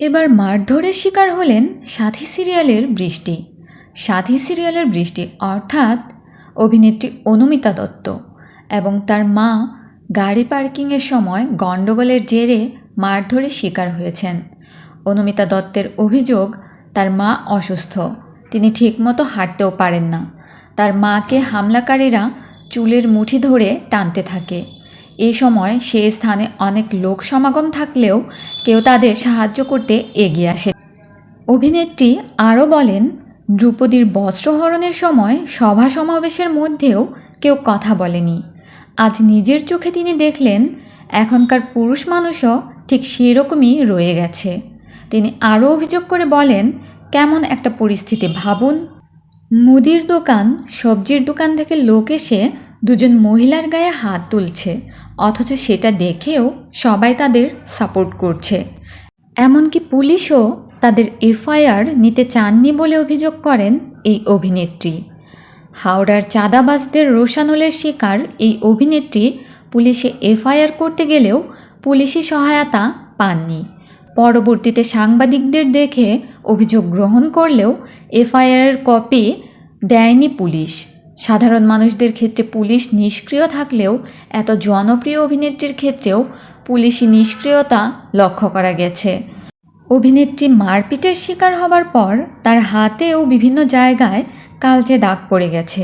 এবার মারধরের শিকার হলেন সাথী সিরিয়ালের বৃষ্টি। সাথী সিরিয়ালের বৃষ্টি অর্থাৎ অভিনেত্রী অনুমিতা দত্ত এবং তার মা গাড়ি পার্কিংয়ের সময় গণ্ডগোলের জেরে মারধরের শিকার হয়েছেন। অনুমিতা দত্তের অভিযোগ, তার মা অসুস্থ। তিনি ঠিকমতো হাঁটতেও পারেন না। তার মাকে হামলাকারীরা চুলের মুঠি ধরে টানতে থাকে। এই সময় সে স্থানে অনেক লোক সমাগম থাকলেও কেউ তাদের সাহায্য করতে এগিয়ে আসে। অভিনেত্রী আরও বলেন, দ্রৌপদীর বস্ত্রহরণের সময় সভা সমাবেশের মধ্যেও কেউ কথা বলেনি। আজ নিজের চোখে তিনি দেখলেন, এখনকার পুরুষ মানুষও ঠিক সেরকমই রয়ে গেছে। তিনি আরও অভিযোগ করে বলেন, কেমন একটা পরিস্থিতি, ভাবুন। মুদির দোকান, সবজির দোকান থেকে লোক এসে দুজন মহিলার গায়ে হাত তুলছে, অথচ সেটা দেখেও সবাই তাদের সাপোর্ট করছে। এমনকি পুলিশও তাদের এফআইআর নিতে চাননি বলে অভিযোগ করেন এই অভিনেত্রী। হাওড়ার চাঁদাবাজদের রোশানুলের শিকার এই অভিনেত্রী পুলিশে এফআইআর করতে গেলেও পুলিশি সহায়তা পাননি। পরবর্তীতে সাংবাদিকদের দেখে অভিযোগ গ্রহণ করলেও এফআইআরের কপি দেয়নি পুলিশ। সাধারণ মানুষদের ক্ষেত্রে পুলিশ নিষ্ক্রিয় থাকলেও, এত জনপ্রিয় অভিনেত্রীর ক্ষেত্রেও পুলিশি নিষ্ক্রিয়তা লক্ষ্য করা গেছে। অভিনেত্রী মারপিটের শিকার হবার পর তার হাতেও বিভিন্ন জায়গায় কালচে দাগ পড়ে গেছে।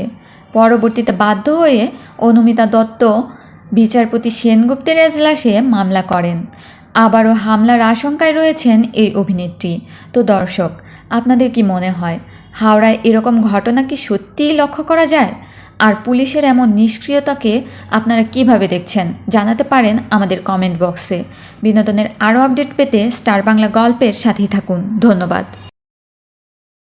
পরবর্তীতে বাধ্য হয়ে অনুমিতা দত্ত, বিচারপতি সেনগুপ্তের এজলাসে মামলা করেন। আবারও হামলার আশঙ্কায় রয়েছেন এই অভিনেত্রী। তো দর্শক, আপনাদের কি মনে হয় হাওড়ায় এরকম ঘটনা কি সত্যিই লক্ষ্য করা যায়? আর পুলিশের এমন নিষ্ক্রিয়তাকে আপনারা কীভাবে দেখছেন? জানাতে পারেন আমাদের কমেন্ট বক্সে। বিনোদনের আরও আপডেট পেতে স্টার বাংলা গল্পের সাথেই থাকুন। ধন্যবাদ।